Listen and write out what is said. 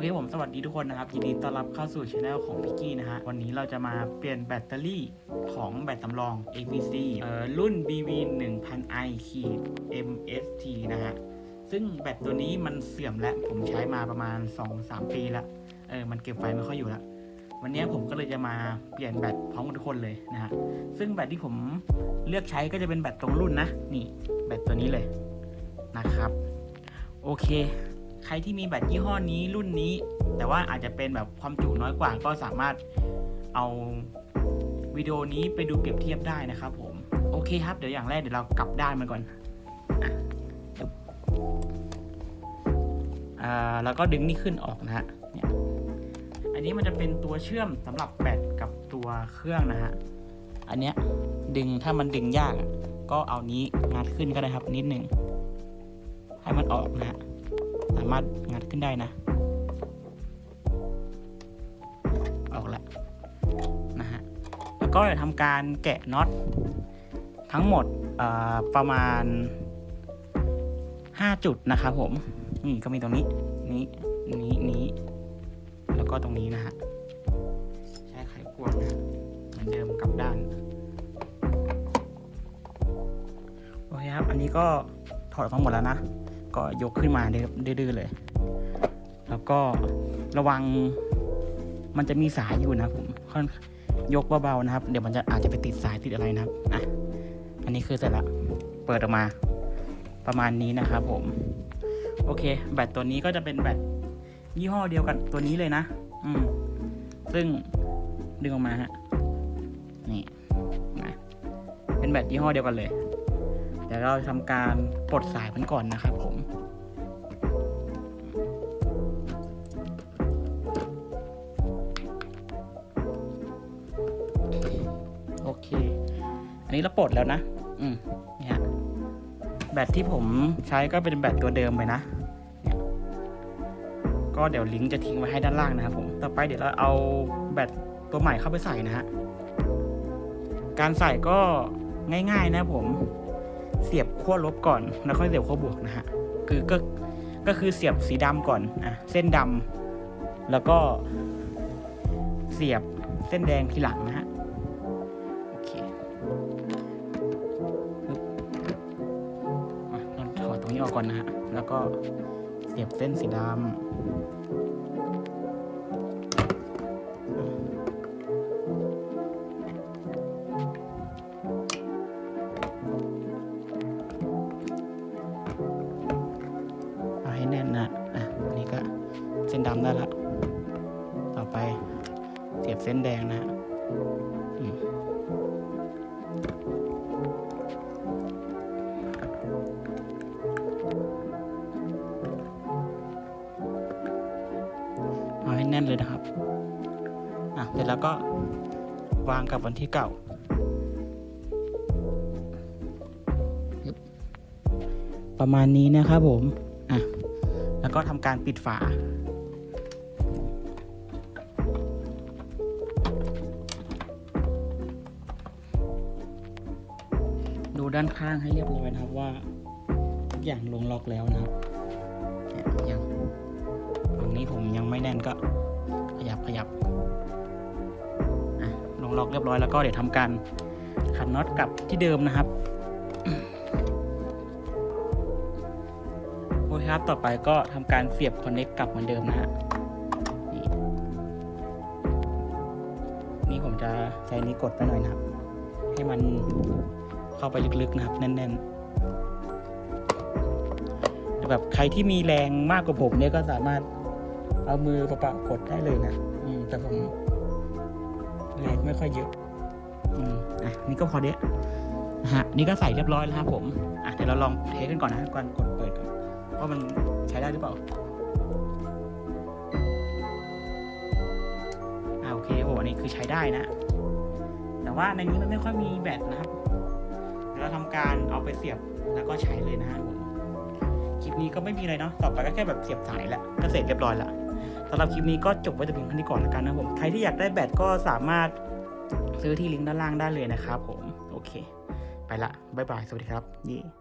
เคผมสวัสดีทุกคนนะครับยินดีต้อนรับเข้าสู่ช anel ของพิกกี้นะฮะวันนี้เราจะมาเปลี่ยนแบตเตอรี่ของแบตสำรอง ABC เอ่อรุ่น BV 1000i ขีด MST นะฮะซึ่งแบตตัวนี้มันเสื่อมแล้วผมใช้มาประมาณ 2-3 ปีล้วเออมันเก็บไฟไม่ค่อยอยู่ล้ววันนี้ผมก็เลยจะมาเปลี่ยนแบตพร้อมกับทุกคนเลยนะฮะซึ่งแบตที่ผมเลือกใช้ก็จะเป็นแบตตรงรุ่นนะนี่แบตตัวนี้เลยนะครับ โอเค รที่มีแบตยี่ห้อนี้รุ่นนี้ แต่ว่าอาจจะเป็นแบบความจุน้อยกว่าก็สามารถเอาวิดีโอนี้ไปดูเปรียบเทียบได้นะครับผม โอเคครับ เดี๋ยวอย่างแรกเดี๋ยวเรากลับด้านมันก่อนอ่าแล้วก็ดึงนี่ขึ้นออกนะฮะเนี่ยอันนี้มันจะเป็นตัวเชื่อมสำหรับแบตกับตัวเครื่องนะฮะอันเนี้ยดึงถ้ามันดึงยากก็เอานี้งัดขึ้นก็ได้ครับนิดหนึ่งให้มันออกนะฮะามารถงัดขึ้นได้นะ ออกแล้วนะฮะ แล้วก็จะทำการแกะน็อตทั้งหมดเอ่อประมาณ 5 จุดนะครับผม นี่ก็มีตรงนี้ นี้ นี้ นี้ แล้วก็ตรงนี้นะฮะ ใช้ไขควงนะเหมือนเดิมกลับด้าน โอเคครับ อันนี้ก็ถอดออกมาหมดแล้วนะ ก็ยกขึ้นมาดื้อๆเลย แล้วก็ระวังมันจะมีสายอยู่นะผมค่อนยกเบาๆนะครับ เดี๋ยวมันจะอาจจะไปติดสายติดอะไรนะครับอะอันนี้คือเสร็จละเปิดออกมาประมาณนี้นะครับผม โอเค แบตตัวนี้ก็จะเป็นแบตยี่ห้อเดียวกันตัวนี้เลยนะ อืม ซึ่งดึงออกมาฮะ นี่นะเป็นแบตยี่ห้อเดียวกันเลย เดี๋ยวเราทำการปลดสายมันก่อนนะครับผมโอเค อันนี้เราปลดแล้วนะ อืมเนี่ยแบตที่ผมใช้ก็เป็นแบตตัวเดิมไปนะเนี่ยก็เดี๋ยวลิงก์จะทิ้งไว้ให้ด้านล่างนะครับผม ต่อไปเดี๋ยวเราเอาแบตตัวใหม่เข้าไปใส่นะฮะ การใส่ก็ง่ายๆนะผม เสียบขั้วลบก่อนแล้วค่อยเสียบขั้วบวกนะฮะคือก็ก็คือเสียบสีดำก่อนอะเส้นดำแล้วก็เสียบเส้นแดงทีหลังนะฮะโอเคอะเราถอดตรงนี้ออกก่อนนะฮะแล้วก็เสียบเส้นสีดำ เอานะอันนี้ก็เส้นดำได้ละ ต่อไปเสียบเส้นแดงนะฮะเอาให้แน่นเลยนะครับ อะ เสร็จแล้วก็วางกับวันที่เก่าปึ๊บประมาณนี้นะครับผม อะ แล้วก็ทำการปิดฝา ดูด้านข้างให้เรียบร้อยนะครับว่าทุกอย่างลงล็อกแล้วนะครับเนี่ยยังฝั่งนี้ผมยังไม่แน่นก็ขยับขยับลงล็อกเรียบร้อยแล้วก็เดี๋ยวทำการขันน็อตกลับที่เดิมนะครับ ครับ ต่อไปก็ทำการเสียบคอนเน็กกลับเหมือนเดิมนะฮะนี่นี่ผมจะใช้นี้กดไปหน่อยนะครับ ให้มันเข้าไปลึกๆนะครับ แน่นๆแต่แบบใครที่มีแรงมากกว่าผมเนี่ยก็สามารถเอามือปล่าๆกดได้เลยนะอืมแต่ผมแรงไม่ค่อยเยอะอืมอะนี่ก็พอเนี้ยนะฮะนี่ก็ใส่เรียบร้อยแล้วครับผม อะเดี๋ยวเราลองเทสกันก่อนนะก่อนกดเปิดก่อน ว่ามันใช้ได้หรือเปล่าอ่าโอเคโหอันนี้คือใช้ได้นะ แต่ว่าในนี้มันไม่ค่อยมีแบตนะครับเดี๋ยวเราทำการเอาไปเสียบแล้วก็ใช้เลยนะฮะผมคลิปนี้ก็ไม่มีอะไรเนาะต่อไปก็แค่แบบเสียบสายแหละก็เสร็จเรียบร้อยละสำหรับคลิปนี้ก็จบไว้แต่เพียงเท่านี้ก่อนแล้วกันนะผมใครที่อยากได้แบตก็สามารถซื้อที่ลิงก์ด้านล่างได้เลยนะครับผมโอเค ไปละบ๊ายบาย สวัสดีครับเย่